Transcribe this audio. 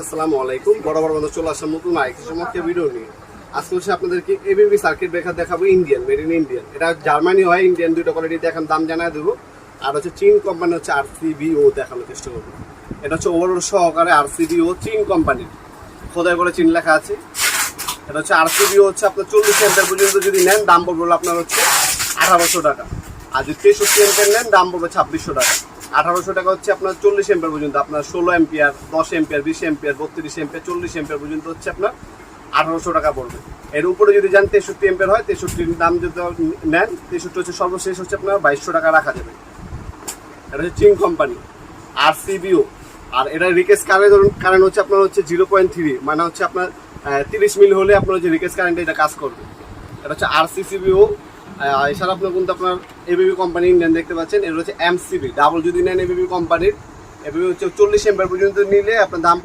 আসসালামু আলাইকুম। আপনাদেরকে circuit Indian made in Indian এটা জার্মানি হয় ইন্ডিয়ান দাম দেবো। আর হচ্ছে চীন কোম্পানি হচ্ছে ও দেখানোর চেষ্টা করব। এটা হচ্ছে আর ও চীন কোম্পানির খোদাই করে চীন লেখা আছে। এটা হচ্ছে আর ও হচ্ছে আপনার চল্লিশ পর্যন্ত যদি নেন, দাম আপনার হচ্ছে আঠারোশো টাকা। আর যদি তেষট্টি নেন, দাম পড়বে ছাব্বিশশো টাকা। আঠারোশো টাকা হচ্ছে আপনার চল্লিশ এম্পের পর্যন্ত, আপনার ষোলো এম্পিয়ার, দশ এম্পিয়ার, বিশ এম্পিয়ার, বত্রিশ এম্পিয়ার, চল্লিশ এম্পিয়ার পর্যন্ত হচ্ছে আপনার আঠারোশো টাকা পড়বে। এর উপরে যদি যান তেষট্টি এম্পিয়ার হয়, তেষট্টির দাম যদি নেন, তেষট্টি হচ্ছে সর্বশেষ হচ্ছে আপনার বাইশশো টাকা রাখা যাবে। এটা হচ্ছে চিং কোম্পানি আর সিবিও আর এটা রিকেস কারেন্ট ধরুন কারেন্ট হচ্ছে আপনার হচ্ছে জিরো পয়েন্ট থ্রি মানে হচ্ছে আপনার তিরিশ মিল হলে আপনার হচ্ছে রিকেস কারেন্টে এটা কাজ করবে। এটা হচ্ছে আর সিসিবিও এছাড়া আপনার কিন্তু আপনার এবিবি কোম্পানি ইন্ডিয়ান দেখতে পাচ্ছেন এগুলো হচ্ছে এমসিবি ডাবল যদি নেন এবিবি কোম্পানির এবিবি হচ্ছে চল্লিশ এম্পার পর্যন্ত নিলে আপনার দাম